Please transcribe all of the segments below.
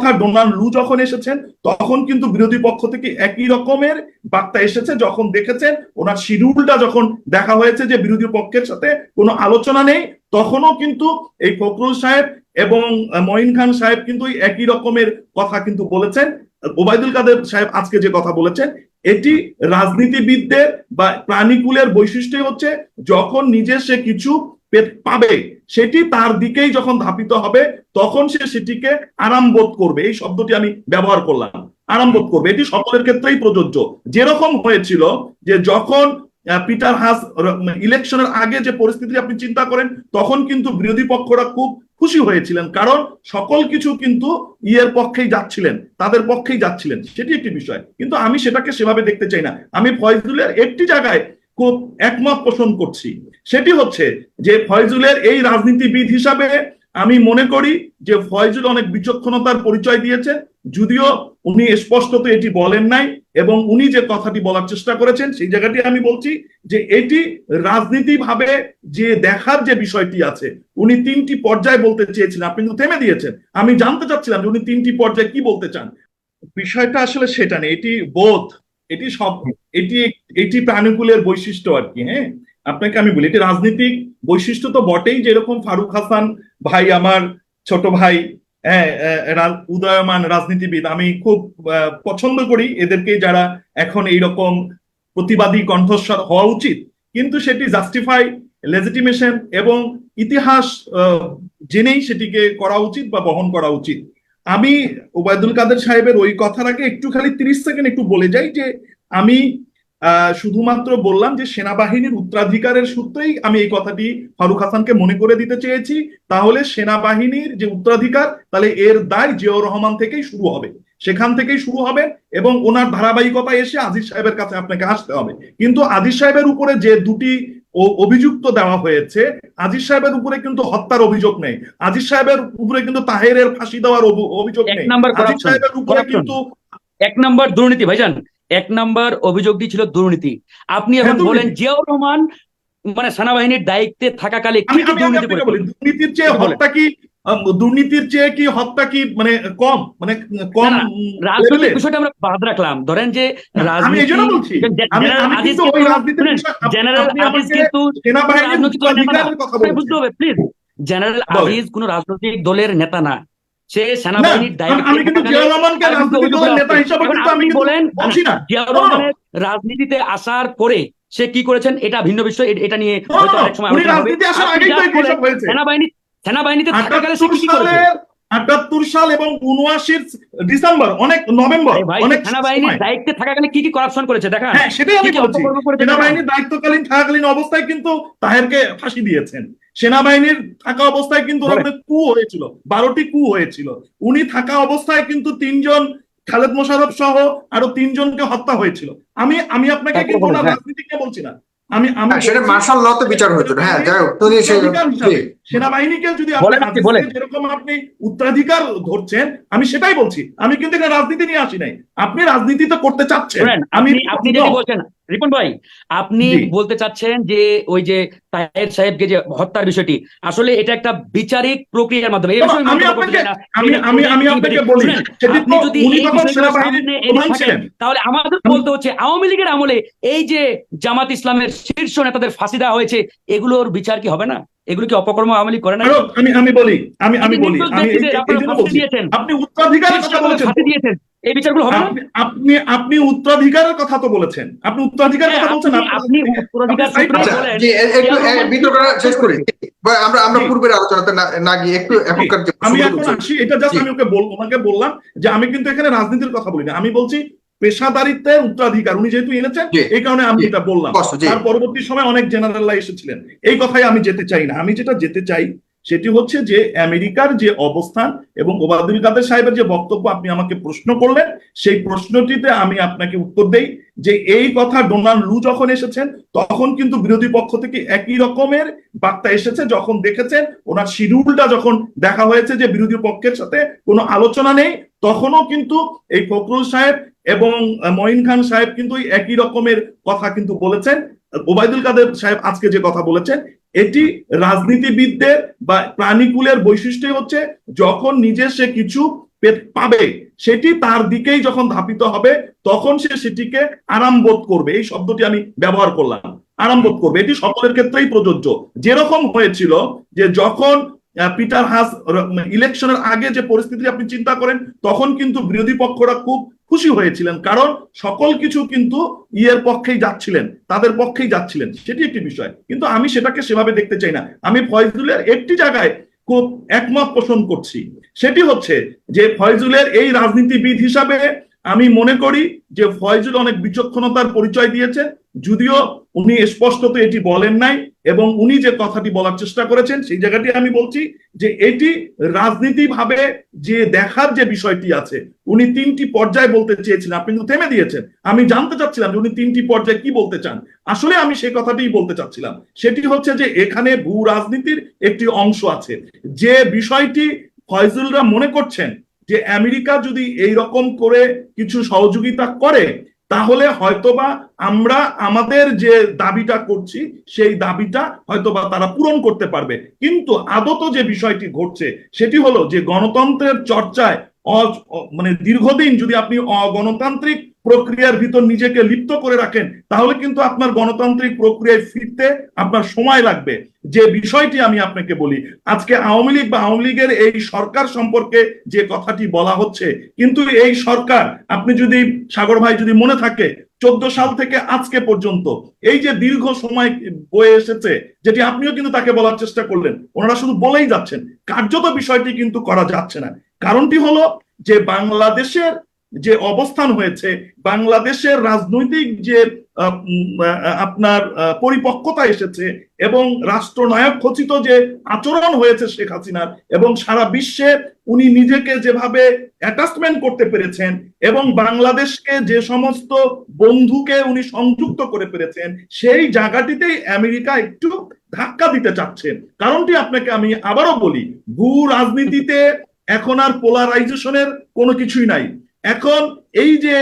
কথা ডোনাল্ড লু যখন এসেছেন, তখন কিন্তু বিরোধী পক্ষ থেকে একই রকমের বার্তা এসেছে। যখন দেখেছেন, ওনার শিডিউলটা যখন দেখা হয়েছে যে বিরোধী পক্ষের সাথে কোনো আলোচনা নেই, তখনও কিন্তু এই ফখরুল সাহেব এবং মঈন খান সাহেব কিন্তু একই রকমের কথা কিন্তু বলেছেন। ওবায়দুল কাদের সাহেব আজকে যে কথা বলেছেন, এটি রাজনীতিবিদদের বা প্রাণীকুলের বৈশিষ্ট্য হচ্ছে যখন নিজে সে কিছু পাবে সেটি তার দিকেই যখন ধাপিত হবে, তখন সে সেটিকে আরাম বোধ করবে। এই শব্দটি আমি ব্যবহার করলাম। আরাম বোধ করবে। এটি সকলের ক্ষেত্রেই প্রযোজ্য। যেরকম হয়েছিল যে যখন পিটার হাস ইলেকশনের আগে যে পরিস্থিতি আপনি চিন্তা করেন, তখন কিন্তু বিরোধী পক্ষরা খুব খুশি হয়েছিলেন। কারণ সকল কিছু কিন্তু ইয়ের পক্ষেই যাচ্ছিলেন, তাদের পক্ষেই যাচ্ছিলেন। সেটি একটি বিষয়। কিন্তু আমি সেটাকে সেভাবে দেখতে চাই না। আমি ফয়জুলের একটি জায়গায় খুব একমত পোষণ করছি। সেটি হচ্ছে যে ফয়জুলের এই রাজনীতিবিদ হিসাবে আমি মনে করি যে ফয়জুল অনেক বিচক্ষণতার পরিচয় দিয়েছে, যদিও উনি স্পষ্টত এটি বলেন নাই এবং উনি যে কথাটি বলার চেষ্টা করেছেন, সেই জায়গাটি আমি বলছি যে এটি রাজনীতি ভাবে যে দেখার যে বিষয়টি আছে, উনি তিনটি পর্যায়ে বলতে চেয়েছিলেন, আপনি কিন্তু থেমে দিয়েছেন। আমি জানতে চাচ্ছিলাম যে উনি তিনটি পর্যায়ে কি বলতে চান। বিষয়টা আসলে সেটা নেই, এটি বোধ। এটি সব, এটি এটি প্রাণীকুলের বৈশিষ্ট্য আর কি হ্যাঁ? আপনাকে আমি বলি, এটি রাজনীতিক বৈশিষ্ট্য তো বটেই যেরকম ফারুক হাসান ভাই আমার ছোট ভাই হ্যাঁ উদয়মান রাজনীতিবিদ, আমি খুব পছন্দ করি এদেরকে যারা এখন এইরকম প্রতিবাদী কণ্ঠস্বর হওয়া উচিত। কিন্তু সেটি জাস্টিফাই লেজিটিমেশন এবং ইতিহাস জেনেই সেটিকে করা উচিত বা বহন করা উচিত। আমি ওবায়দুল কাদের সাহেবের ওই কথার আগে একটু খালি তিরিশ সেকেন্ড একটু বলে যাই যে আমি শুধুমাত্র বললাম যে সেনাবাহিনীর উত্তরাধিকারের সূত্রেই আমি এই কথাটি ফারুক হাসানকে মনে করে দিতে চেয়েছি। তাহলে সেনাবাহিনীর যে উত্তরাধিকার, তাহলে এর দায় জিয়াউর রহমান থেকেই শুরু হবে। সেখান থেকেই শুরু হবে এবং ওনার ধারাবাহিকতা এসে আজিজ সাহেবের কাছে আপনাকে আসতে হবে। কিন্তু আজিজ সাহেবের উপরে যে দুটি ও- অভিযুক্ত দেওয়া হয়েছে। আজিজ সাহেবের উপরে কিন্তু হত্যার অভিযোগ নেই। আজিজ সাহেবের উপরে কিন্তু তাহেরের ফাঁসি দেওয়ার অভি- অভিযোগ এক নেই। নাম্বার আজিজ সাহেবের উপরে কিন্তু এক নম্বর দুর্নীতি ভাইজান। এক নাম্বার অভিযোগটি ছিল দুর্নীতি। আপনি এখন হ্যাঁ, বলেন জিয়াউর রহমান মানে সেনাবাহিনীর দায়িত্বে থাকাকালে কি দুর্নীতি বলেন দুর্নীতির চেয়ে হত্যা কি দুর্নীতির চেয়ে কি হত্যা কি মানে কম? মানে কম রাজনৈতিক বিষয়টা আমরা বাদ রাখলাম। ধরেন যে আমি এই জন্য বলছি। জেনারেল কিন্তু বুঝতে হবে প্লিজ বলেন। কোন রাজনৈতিক দলের নেতা না। সে সেনাবাহিনীর রাজনীতিতে আসার পরে সে কি করেছেন? এটা ভিন্ন বিষয় এটা নিয়ে হয়তো সময় সেনাবাহিনী সেনাবাহিনীতে থাকাকালে সে কি করেছে? আটাত্তর সাল এবং উনআশির ডিসেম্বর অনেক নভেম্বর অনেক সেনাবাহিনীর। দায়িত্বে থাকাকালে কি কি করাপশন করেছে? দেখা। হ্যাঁ সেটাই আমি বলছি। সেনাবাহিনীর দায়িত্বকালীন থাকাকালীন অবস্থায় কিন্তু তাহেরকে ফাঁসি দিয়েছেন। সেনাবাহিনীর থাকা অবস্থায় কিন্তু কু হয়েছিল বারোটি কু হয়েছিল। উনি থাকা অবস্থায় কিন্তু তিনজন খালেদ মোশারফ সহ আরও তিনজনকে হত্যা হয়েছিল। আমি আমি আপনাকে কিন্তু ওনার হ্যাঁ। রাজনীতিকে বলছি না। আমি আমি হ্যাঁ, সেটা মার্শাল লতে বিচার হতো হ্যাঁ যাই হোক সেনাবাহিনীকে যদি যেরকম আপনি উত্তরাধিকার ধরছেন আমি সেটাই বলছি। আমি কিন্তু এখানে রাজনীতি নিয়ে আসি নাই। আপনি রাজনীতি তো করতে চাচ্ছেন। আমি আপনি যেটি বলছেন রিপন ভাই আপনি বলতে চাচ্ছেন যে ওই যে তাহের সাহেবকে যে হত্যার বিষয়টি আসলে এটা একটা বিচারিক প্রক্রিয়ার মাধ্যমে এই বিষয়ে আমি আপনাকে-। আমি আমি আমি আপনাকে বলি আপনি যদি তাহলে আমাদের বলতে হচ্ছে আওয়ামী লীগের আমলে এই যে জামাত ইসলামের শীর্ষ নেতাদের ফাঁসি দেওয়া হয়েছে এগুলোর বিচার কি হবে না? এগুলো কি অপকর্ম আওয়ামী লীগ করে না আমি আমি বলি আমি আমি বলি আপনি উত্তরাধিকারের কথা বলেছেন। দিয়েছেন। এই বিচারগুলো হবে আপনি আপনি উত্তরাধিকারের কথা তো বলেছেন। আপনি উত্তরাধিকারের হ্যাঁ, কথা বলছেন আপনি- উত্তরাধিকার বলেন। জি, একটু বিতর্কটা শেষ করি। আমরা আমরা পূর্বের আলোচনাতে না না গিয়ে একটু এখনকার আমি এখন আসি এটা জাস্ট আমি ওকে বল ওনাকে বললাম যে আমি কিন্তু এখানে রাজনীতির কথা বলি না। আমি বলছি পেশাদারিত্বের উত্তরাধিকার উনি যেহেতু এনেছেন এই কারণে আমি এটা বললাম। তার পরবর্তী সময় অনেক জেনারেলরা এসেছিলেন। এই কথাই আমি যেতে চাই না। আমি যেটা যেতে চাই সেটি হচ্ছে যে আমেরিকার যে অবস্থান এবং ওবায়দুল কাদের সাহেবের যে বক্তব্য আপনি আমাকে প্রশ্ন করলেন সেই প্রশ্নটিতে আমি আপনাকে উত্তর দেই যে এই কথা ডোনাল্ড লু যখন এসেছেন তখন কিন্তু বিরোধী পক্ষ থেকে একই রকমের বার্তা এসেছে যখন দেখেছেন ওনার শিডিউলটা যখন দেখা হয়েছে যে বিরোধী পক্ষের সাথে কোনো আলোচনা নেই তখনও কিন্তু এই ফখরুল সাহেব এবং মঈন খান সাহেব কিন্তু একই রকমের কথা কিন্তু বলেছেন। ওবায়দুল কাদের সাহেব আজকে যে কথা বলেছেন, এটি রাজনীতিবিদদের বা প্রাণীকুলের বৈশিষ্ট্য হচ্ছে যখন নিজে সে কিছু পাবে, সেটি তার দিকেই যখন ধাপিত হবে, তখন সে সেটিকে আরাম বোধ করবে। এই শব্দটি আমি ব্যবহার করলাম। আরাম বোধ করবে। এটি সকলের ক্ষেত্রেই প্রযোজ্য। যেরকম হয়েছিল যে যখন পিটার হাস ইলেকশনের আগে যে পরিস্থিতি আপনি চিন্তা করেন, তখন কিন্তু বিরোধী পক্ষরা খুব খুশি হয়েছিলেন। কারণ সকল কিছু কিন্তু ইয়ের পক্ষেই যাচ্ছিলেন, তাদের পক্ষেই যাচ্ছিলেন। সেটি একটি বিষয়। কিন্তু আমি সেটাকে সেভাবে দেখতে চাই না। আমি ফয়জুলের একটি জায়গায় খুব একমত পোষণ করছি। সেটি হচ্ছে যে ফয়জুলের এই রাজনীতিবিদ হিসাবে আমি মনে করি যে ফয়জুল অনেক বিচক্ষণতার পরিচয় দিয়েছে। যদিও উনি স্পষ্টত এটি বলেন নাই এবং উনি যে কথাটি বলার চেষ্টা করেছেন, সেই জায়গাটি আমি বলছি যে এটি রাজনীতি ভাবে যে দেখার যে বিষয়টি আছে, উনি তিনটি পর্যায়ে বলতে চেয়েছিলেন। আপনি কিন্তু থেমে দিয়েছেন। আমি জানতে চাচ্ছিলাম যে উনি তিনটি পর্যায়ে কি বলতে চান। আসলে আমি সেই কথাটিই বলতে চাচ্ছিলাম। সেটি হচ্ছে যে এখানে ভূ রাজনীতির একটি অংশ আছে। যে বিষয়টি ফয়জুলরা মনে করছেন যে আমেরিকা যদি এই রকম করে কিছু সহযোগিতা করে তাহলে হয়তোবা আমরা আমাদের যে দাবিটা করছি, সেই দাবিটা হয়তোবা তারা পূরণ করতে পারবে। কিন্তু আদত যে বিষয়টি ঘটছে, সেটি হলো যে গণতন্ত্রের চর্চায় মানে দীর্ঘদিন যদি আপনি অগণতান্ত্রিক প্রক্রিয়ার ভিতর নিজেকে লিপ্ত করে রাখেন, তাহলে কিন্তু আপনার গণতান্ত্রিক প্রক্রিয়ায় ফিরতে আপনার সময় লাগবে। যে বিষয়টি আমি আপনাকে বলি, আজকে আওয়ামী লীগ বা আওয়ামী লীগের এই সরকার সম্পর্কে যে কথাটি বলা হচ্ছে, কিন্তু এই সরকার, আপনি যদি, সাগর ভাই যদি মনে থাকে, চোদ্দ সাল থেকে আজকে পর্যন্ত এই যে দীর্ঘ সময় বয়ে এসেছে, যেটি আপনিও কিন্তু তাকে বলার চেষ্টা করলেন, ওনারা শুধু বলেই যাচ্ছেন, কার্যত বিষয়টি কিন্তু করা যাচ্ছে না। কারণটি হলো যে বাংলাদেশের যে অবস্থান হয়েছে, বাংলাদেশের রাজনৈতিক যে আপনার পরিপক্কতা এসেছে এবং রাষ্ট্রনায়ক খচিত যে আচরণ হয়েছে শেখ হাসিনার এবং সারা বিশ্বে উনি নিজেকে যেভাবে অ্যাটাচমেন্ট করতে পেরেছেন এবং বাংলাদেশকে যে সমস্ত বন্ধুকে উনি সংযুক্ত করে পেরেছেন, সেই জায়গাটিতেই আমেরিকা একটু ধাক্কা দিতে চাচ্ছেন। কারণটি আপনাকে আমি আবারও বলি ভূ রাজনীতিতে এখন আর পোলারাইজেশনের কোনো কিছুই নাই। এখন এই যে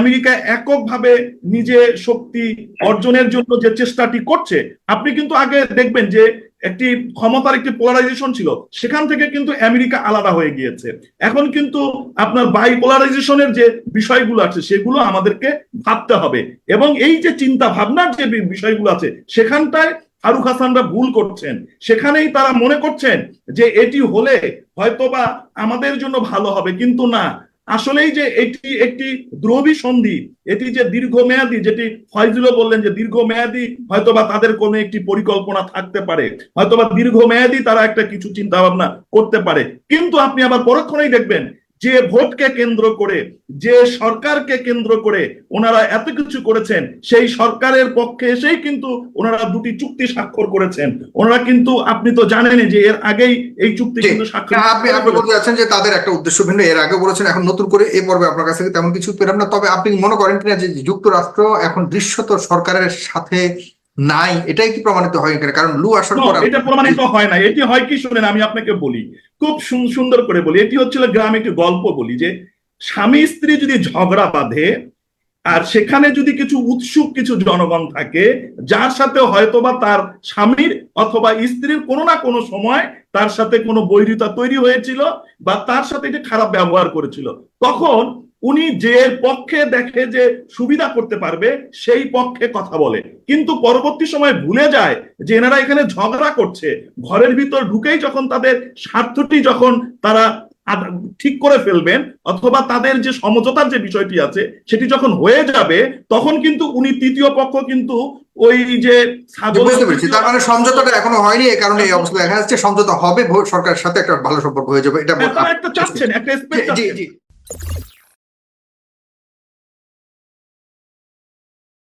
আমেরিকা এককভাবে নিজে শক্তি অর্জনের জন্য যে চেষ্টাটি করছে, আপনি কিন্তু আগে দেখবেন যে একটি ক্ষমতার একটি পোলারাইজেশন ছিল, সেখান থেকে কিন্তু আমেরিকা আলাদা হয়ে গিয়েছে। এখন কিন্তু আপনার বাই পোলারাইজেশনের যে বিষয়গুলো আছে, সেগুলো আমাদেরকে ভাবতে হবে। এবং এই যে চিন্তা ভাবনার যে বিষয়গুলো আছে, সেখানটায় ফারুক হাসানরা ভুল করছেন। সেখানেই তারা মনে করছেন যে এটি হলে হয়তোবা আমাদের জন্য ভালো হবে, কিন্তু না। আসলেই যে এটি একটি দ্রবী সন্ধি, এটি যে দীর্ঘমেয়াদী, যেটি ফয়জুলও বললেন যে দীর্ঘমেয়াদী হয়তোবা তাদের কোনো একটি পরিকল্পনা থাকতে পারে, হয়তোবা দীর্ঘমেয়াদী তারা একটা কিছু চিন্তা ভাবনা করতে পারে। কিন্তু আপনি আবার পরক্ষণেই দেখবেন যে ভোটকে কেন্দ্র করে যে সরকারকে কেন্দ্র করে ওনারা এত কিছু করেছেন সেই সরকারের পক্ষে এসেই কিন্তু ওনারা দুটি চুক্তি স্বাক্ষর করেছেন ওনারা কিন্তু আপনি তো জানেনই যে এর আগেই এই চুক্তি। কিন্তু স্বাক্ষর আপনি আপনি বলতে যাচ্ছেন যে তাদের একটা উদ্দেশ্য ভিন্ন এর আগে বলেছেন এখন নতুন করে এ পর্বে আপনার কাছ থেকে তেমন কিছু পেলাম না তবে আপনি মনে করেন কিনা যে যুক্তরাষ্ট্র এখন দৃশ্যত সরকারের সাথে নাই এটাই কি প্রমাণিত হয় কিনা কারণ লু আসার পর এটা প্রমাণিত হয় না। এটি হয় কি শুনেন আমি আপনাকে বলি। খুব সুন্দর করে বলি। এটি হচ্ছিল গ্রামে একটি গল্প বলি যে স্বামী স্ত্রী যদি ঝগড়া বাঁধে আর সেখানে যদি কিছু উৎসুক কিছু জনগণ থাকে যার সাথে হয়তোবা তার স্বামীর অথবা স্ত্রীর কোনো না কোনো সময় তার সাথে কোনো বৈরিতা তৈরি হয়েছিল বা তার সাথে খারাপ ব্যবহার করেছিল তখন উনি যে পক্ষে দেখে যে সুবিধা করতে পারবে সেই পক্ষে কথা বলে। কিন্তু পরবর্তী সময় ভুলে যায় যে এনারা এখানে ঝগড়া করছে। ঘরের ভিতর ঢুকেই যখন তাদের স্বার্থটি যখন তারা ঠিক করে ফেলবেন অথবা তাদের যে সমঝোতার যে বিষয়টি আছে সেটি যখন হয়ে যাবে তখন কিন্তু উনি তৃতীয় পক্ষ কিন্তু ওই যে বুঝতে পেরেছি। তার মানে সমঝোতাটা এখনও হয়নি এই কারণে এই অবস্থা দেখা যাচ্ছে। সমঝোতা হবে সরকারের সাথে একটা ভালো সম্পর্ক হয়ে যাবে এটা হ্যাঁ, একটা চাচ্ছেন একটা জি। জি।